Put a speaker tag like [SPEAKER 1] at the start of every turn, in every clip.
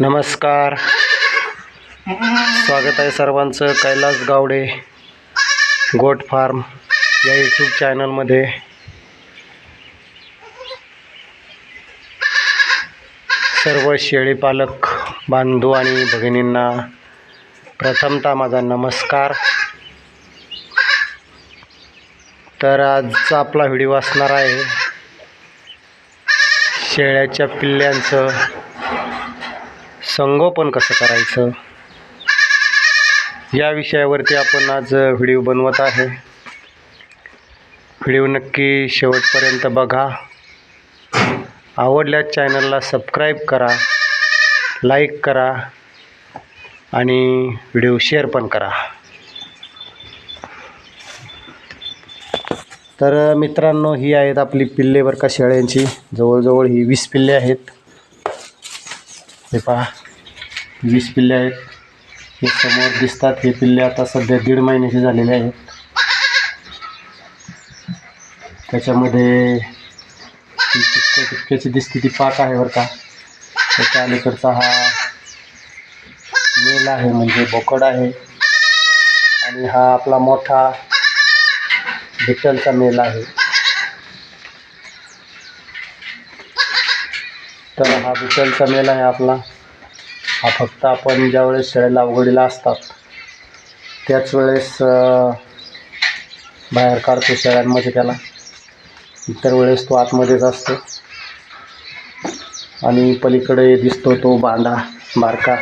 [SPEAKER 1] नमस्कार. स्वागत आहे सर्वांचं कैलास गावडे गोट फार्म या यूट्यूब चॅनलमध्ये सर्व शेळीपालक बांधू आणि भगिनींना प्रथमतः माझा नमस्कार. तर आजचा आपला व्हिडिओ असणार आहे शेळ्याच्या पिल्ल्यांचं. संगोपन कसं करायचं? या विषयावरती आपण आज व्हिडिओ बनवत आहे. व्हिडिओ नक्की शेवटपर्यंत बघा. आवडल्यास चॅनलला सबस्क्राईब करा लाईक करा आणि व्हिडिओ शेअर पण करा. तर मित्रांनो ही आहेत आपली पिल्ले बरं का शेळ्यांची. जवळजवळ ही वीस पिल्ले आहेत. हे पहा. वीस पिल्ले आहेत. हे समोर दिसतात. हे पिल्ले आता सध्या दीड महिन्याचे झालेले आहेत. त्याच्यामध्ये ती दिसती टिपक्याची दिसते. ती पाक आहे बरं का. त्याच्या अलीकडचा हा मेल आहे म्हणजे बोकड आहे. आणि हा आपला मोठा बिटलचा मेल आहे. तर हा बिटलचा मेल आहे आपला. हा फक्त आपण ज्यावेळेस शेळ्या अवघडीला असतात त्याच वेळेस बाहेर काढतो शेळ्यांमध्ये त्याला. इतर वेळेस तो आतमध्येच असतो. आणि पलीकडे दिसतो तो बांधा बारका.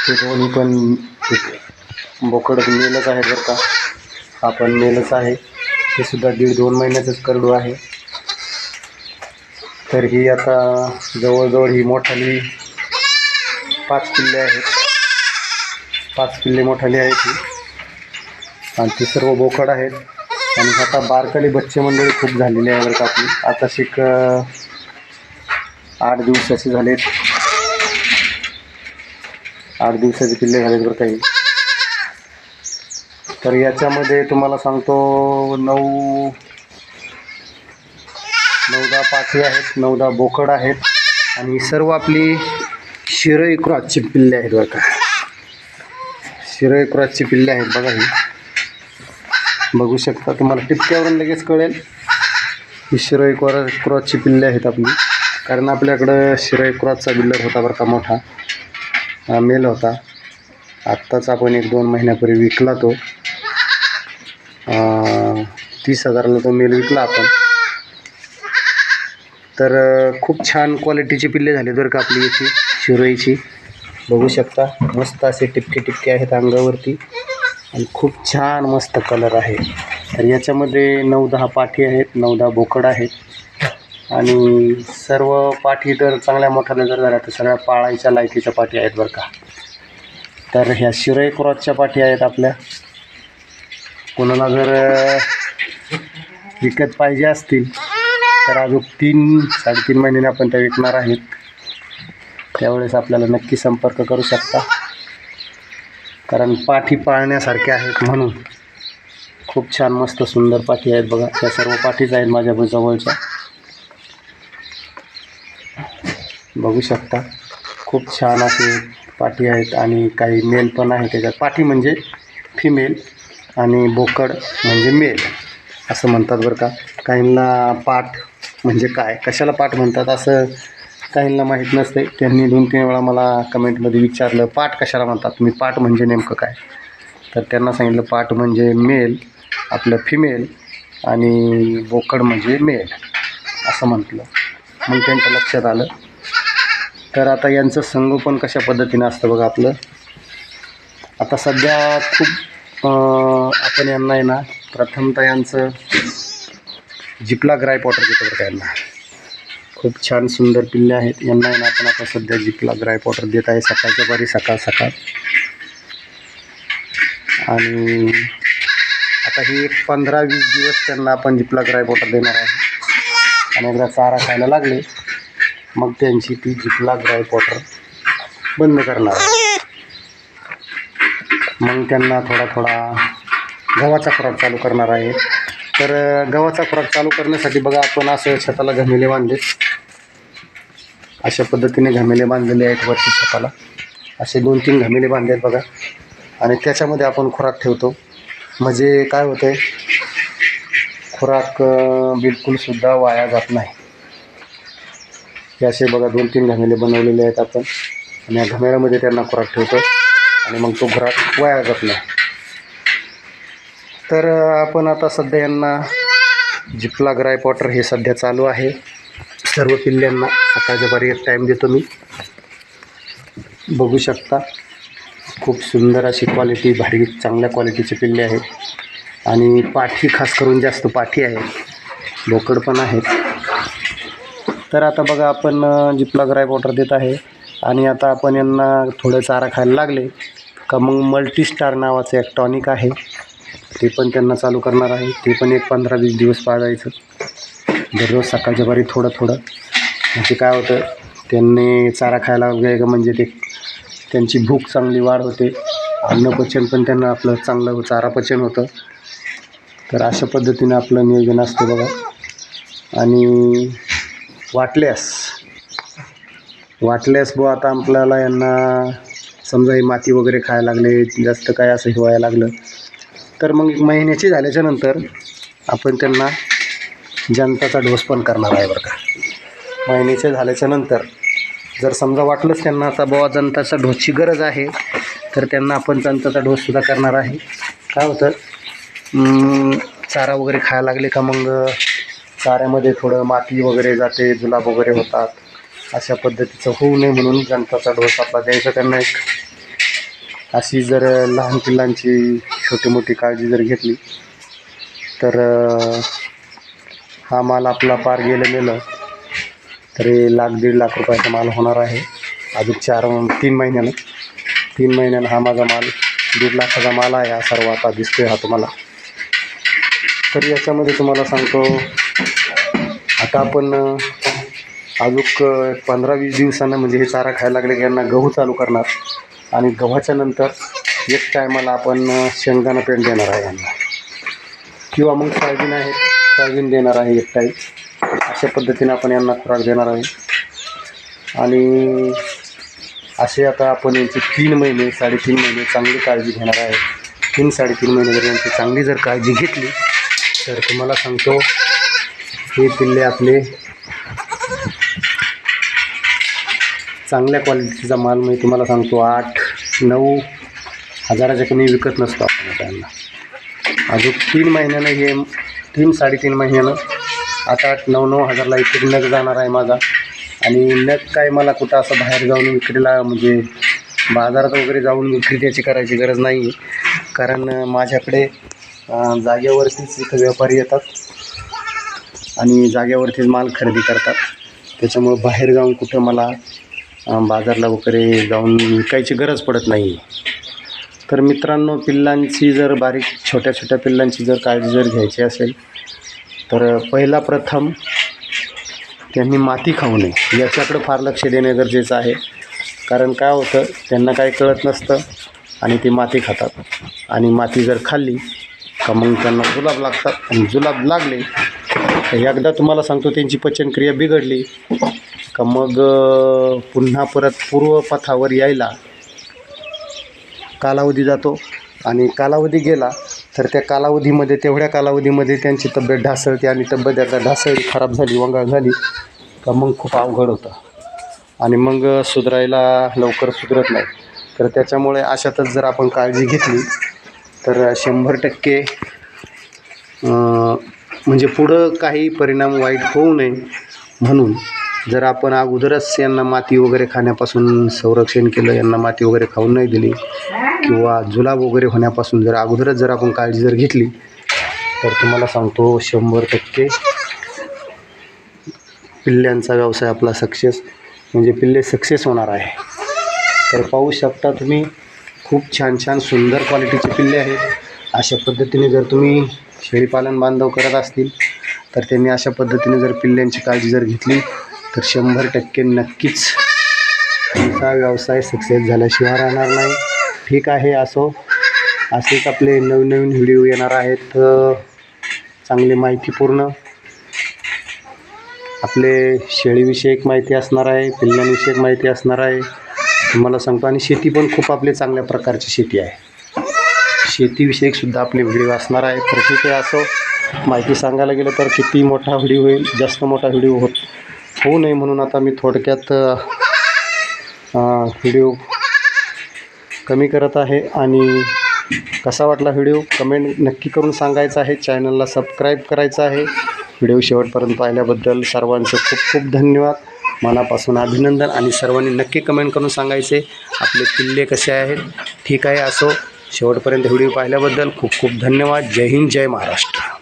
[SPEAKER 1] ते दोन्ही पण बोकड मेलच आहे बरं का. हा पण मेलच आहे. हे सुद्धा दीड दोन महिन्याचंच करडू आहे. तर ही आता जवळजवळ ही मोठाली पाच किल्ले आहेत. पाच किल्ले मोठाली आहेत ही. आणि ती सर्व बोकड आहेत. आणि आता बारकाली बच्चे मंडळी खूप झालेली आहे बरं का आपली. आता शिक आठ दिवसाचे झालेत. आठ दिवसाचे किल्ले झालेत बरं काही तर याच्यामध्ये तुम्हाला सांगतो नऊ नऊदा पाठी आहेत नऊदा बोकड आहेत. आणि ही सर्व आपली शिरई क्रॉसची पिल्ले आहेत बरं का. शिरई क्रॉसची पिल्ले आहेत बघा ही. बघू शकता तुम्हाला टिपक्यावरून लगेच कळेल. ही शिरोई क्रॉ क्रॉसची पिल्ले आहेत आपली. कारण आपल्याकडं शिरोई क्रॉसचा बिल्डर होता बरं का मोठा. मेल होता. आत्ताच आपण एक दोन महिन्यापूर्वी विकला तो. तीस हजाराला तो मेल विकला आपण. तर खूप छान क्वालिटीची पिल्ले झाली बरं का आपली याची शिरोईची. बघू शकता मस्त असे टिपके टिपके आहेत अंगावरती. आणि खूप छान मस्त कलर आहे. तर याच्यामध्ये नऊ दहा पाठी आहेत नऊ दहा बोकड आहेत. आणि सर्व पाठी तर चांगल्या मोठ्याला जर झाल्या तर सगळ्या पाळायच्या लायकीच्या पाठी आहेत बरं का. तर ह्या शिरोई क्रॉसच्या पाठी आहेत आपल्या. कोणाला जर विकत पाहिजे असतील तर अजून तीन साडेतीन महिन्याने आपण त्या विकणार आहेत. त्यावेळेस आपल्याला नक्की संपर्क करू शकता. कारण पाठी पाळण्यासारख्या आहेत म्हणून खूप छान मस्त सुंदर पाठी आहेत बघा. त्या सर्व पाठीच आहेत माझ्या जवळच्या. बघू शकता. खूप छान असे पाठी आहेत आणि काही मेल पण आहे त्याच्यात. पाठी म्हणजे फिमेल आणि बोकड म्हणजे मेल असं म्हणतात बरं का. काहींना पाठ म्हणजे काय? कशाला पाठ म्हणतात? असं काहींना माहीत नसते. त्यांनी दोन तीन वेळा मला कमेंटमध्ये विचारलं पाठ कशाला म्हणतात? मी पाठ म्हणजे नेमकं काय? तर त्यांना सांगितलं पाठ म्हणजे मेल आपलं फिमेल आणि बोकड म्हणजे मेल असं म्हटलं. मग त्यांच्या लक्षात आलं. तर आता यांचं संगोपन कशा पद्धतीनं असतं बघा आपलं? आता सध्या खूप आपण यांना आहे ना प्रथमतः यांचं जिपला ग्राय पॉटर देतो बरं का यांना. खूप छान सुंदर पिल्ले आहेत. यांना आहे ना आपण आता सध्या जिपला ग्राय पॉटर देत आहे. सकाळच्या पारी सकाळ सकाळ. आणि आता ही एक पंधरा वीस दिवस त्यांना आपण जिपला ग्राय पॉटर देणार आहे. आणि एकदा चारा खायला लागले मग त्यांची ती जिपला ग्राय पॉटर बंद करणार आहे. मग त्यांना थोडा थोडा गव्हाचा खुराक चालू करणार आहे. तर गव्हाचा खुराक चालू करण्यासाठी बघा आपण असं छताला घमेले बांधले. अशा पद्धतीने घमेले बांधलेले आहेत वरती छताला. असे दोन तीन घमेले बांधले आहेत बघा. आणि त्याच्यामध्ये आपण खुराक ठेवतो. म्हणजे काय होतं आहे खुराक बिलकुलसुद्धा वाया जात नाही. हे असे बघा दोन तीन घमेले बनवलेले आहेत आपण. आणि या घमेल्यामध्ये त्यांना खुराक ठेवतो. आणि मग तो खुराक वाया जात नाही. तर आपण आता सध्या यांना जिपला ग्राय पॉटर हे सध्या चालू आहे. सर्व पिल्ल्यांना सकाळच्या बारी एक टाईम देतो मी. बघू शकता खूप सुंदर अशी क्वालिटी भारी चांगल्या क्वालिटीचे पिल्ले आहेत. आणि पाठी खास करून जास्त पाठी आहे. बोकड पण आहेत. तर आता बघा आपण जिपला ग्राय वॉटर देत आहे. आणि आता आपण यांना थोडं चारा खायला लागले. का मग मल्टीस्टार नावाचं एक टॉनिक आहे. ते पण त्यांना चालू करणार आहे. ते पण एक पंधरा वीस दिवस पाळायचं. दररोज सकाळच्या बारी थोडं थोडं. म्हणजे काय होतं त्यांनी चारा खायला वगैरे म्हणजे ते त्यांची भूक चांगली वाढ होते. अन्नपचन पण त्यांना आपलं चांगलं चारा पचन होतं. तर अशा पद्धतीनं आपलं नियोजन असतं बघा. आणि वाटल्यास वाटल्यास बुवा आता आपल्याला यांना समजा हे माती वगैरे खायला लागले जास्त काय असं हे व्हायला लागलं. तर मग एक महिन्याची झाल्याच्यानंतर आपण त्यांना जनताचा डोस पण करणार आहे बरं का. महिन्याचे झाल्याच्यानंतर जर समजा वाटलंच त्यांना आता बुवा जनताचा डोसची गरज आहे तर त्यांना आपण जनताचा डोससुद्धा करणार आहे. काय होतं? चारा वगैरे खायला लागले का मग? चाऱ्यामध्ये थोडं माती वगैरे जाते जुलाब वगैरे होतात. अशा पद्धतीचं होऊ नये म्हणून जनताचा डोस आपला द्यायचा त्यांना एक. अशी जर लहान पिल्लांची छोटी मोठी काळजी जर घेतली तर हा माल आपला पार गेलं गेलं तरी लाख दीड लाख रुपयाचा माल होणार आहे. अजून चार तीन महिन्यानं तीन महिन्यानं हा माझा माल दीड लाखाचा माल आहे हा सर्व आता दिसतोय हा तुम्हाला. तर याच्यामध्ये तुम्हाला सांगतो आता आपण अजूक अजून पंधरा वीस दिवसानं म्हणजे हे चारा खायला लागले की यांना गहू चालू करणार. आणि गव्हाच्या नंतर एक टायमाला आपण शेंगदाणा पेंट देणार आहे यांना. किंवा मग सोयाबीन आहे सोयाबीन देणार आहे एक टाईम अशा पद्धतीने आपण यांना खुराक देणार आहे. आणि असे आता आपण यांची तीन महिने साडेतीन महिने चांगली काळजी घेणार आहे. तीन साडेतीन महिने जर यांची चांगली जर काळजी घेतली तर तुम्हाला सांगतो हे पिल्ले आपले चांगल्या क्वालिटीचा माल मी तुम्हाला सांगतो आठ नऊ हजाराच्या कमी विकत नसतो आपण त्यांना अजून तीन महिन्यानं हे तीन साडेतीन महिन्यानं आठ आठ नऊ नऊ हजारला एक नग जाणार आहे माझा. आणि नग काय मला कुठं असं बाहेर जाऊन विक्रीला म्हणजे बाजारात वगैरे जाऊन विक्री त्याची करायची गरज नाही आहे कारण माझ्याकडे जागेवरतीच इथं व्यापारी येतात. आणि जागेवरतीच माल खरेदी करतात. त्याच्यामुळं बाहेर जाऊन कुठं मला बाजारला वगैरे जाऊन विकायची गरज पडत नाही तर मित्रांनो पिल्लांची जर बारीक छोट्या छोट्या पिल्लांची जर काळजी जर घ्यायची असेल तर पहिला प्रथम त्यांनी माती खाऊ नये. याच्याकडं फार लक्ष देणे गरजेचं आहे. कारण काय होतं त्यांना काही कळत नसतं आणि ते माती खातात. आणि माती जर खाल्ली का मग त्यांना जुलाब लागतात. आणि जुलाब लागले तर एकदा तुम्हाला सांगतो त्यांची पचनक्रिया बिघडली का मग पुन्हा परत पूर्वपथावर यायला कालावधी जातो. आणि कालावधी गेला तर त्या कालावधीमध्ये तेवढ्या कालावधीमध्ये त्यांची तब्येत ढासळते आणि तब्येत एकदा ढासळली खराब झाली वंगाळ झाली का मग खूप अवघड होतं. आणि मग सुधारायला लवकर सुधरत नाही. तर त्याच्यामुळे अशातच जर आपण काळजी घेतली तर शंभर टक्के म्हणजे पुढं काही परिणाम वाईट होऊ नये म्हणून जर आपण अगोदरच यांना माती वगैरे खाण्यापासून संरक्षण केलं यांना माती वगैरे खाऊन नाही दिली किंवा जुलाब वगैरे होण्यापासून जर अगोदरच जर आपण काळजी जर घेतली तर तुम्हाला सांगतो शंभर टक्के पिल्ल्यांचा व्यवसाय आपला सक्सेस म्हणजे पिल्ले सक्सेस होणार आहे. तर पाहू शकता तुम्ही खूप छान छान सुंदर क्वालिटीचे पिल्ले आहेत. अशा पद्धतीने जर तुम्ही शेळीपालन बांधव करत असतील तर त्यांनी अशा पद्धतीने जर पिल्ल्यांची काळजी जर घेतली तर शंभर टक्के नक्कीच तुमचा व्यवसाय सक्सेस झाल्याशिवाय राहणार नाही. ठीक आहे असो. असेच आपले नवीन नवीन व्हिडिओ येणार आहेत चांगली माहितीपूर्ण आपले शेळीविषयक माहिती असणार आहे पिल्लांविषयक माहिती असणार आहे. तुम्हाला सांगतो आणि शेती पण खूप आपली चांगल्या प्रकारची शेती आहे. शेतीविषयकसुद्धा आपले व्हिडिओ असणार आहे. तर ठीक आहे असो. माहिती सांगायला गेलं तर किती मोठा व्हिडिओ होईल जास्त मोठा व्हिडिओ होत होऊ नये म्हणून आता मी थोडक्यात व्हिडिओ कमी करत आहे आणि कसा वाटला व्हिडिओ? कमेंट नक्की करून सांगायचा आहे. चॅनलला सबस्क्राईब करायचं आहे. व्हिडिओ शेवटपर्यंत पाहिल्याबद्दल सर्वांचे खूप खूप धन्यवाद. मनापासून अभिनंदन आणि सर्वांनी नक्की कमेंट करून सांगायचे. आपले किल्ले कसे आहेत? ठीक आहे असो. शेवटपर्यंत व्हिडिओ पाहिल्याबद्दल खूप खूप धन्यवाद. जय हिंद जय महाराष्ट्र.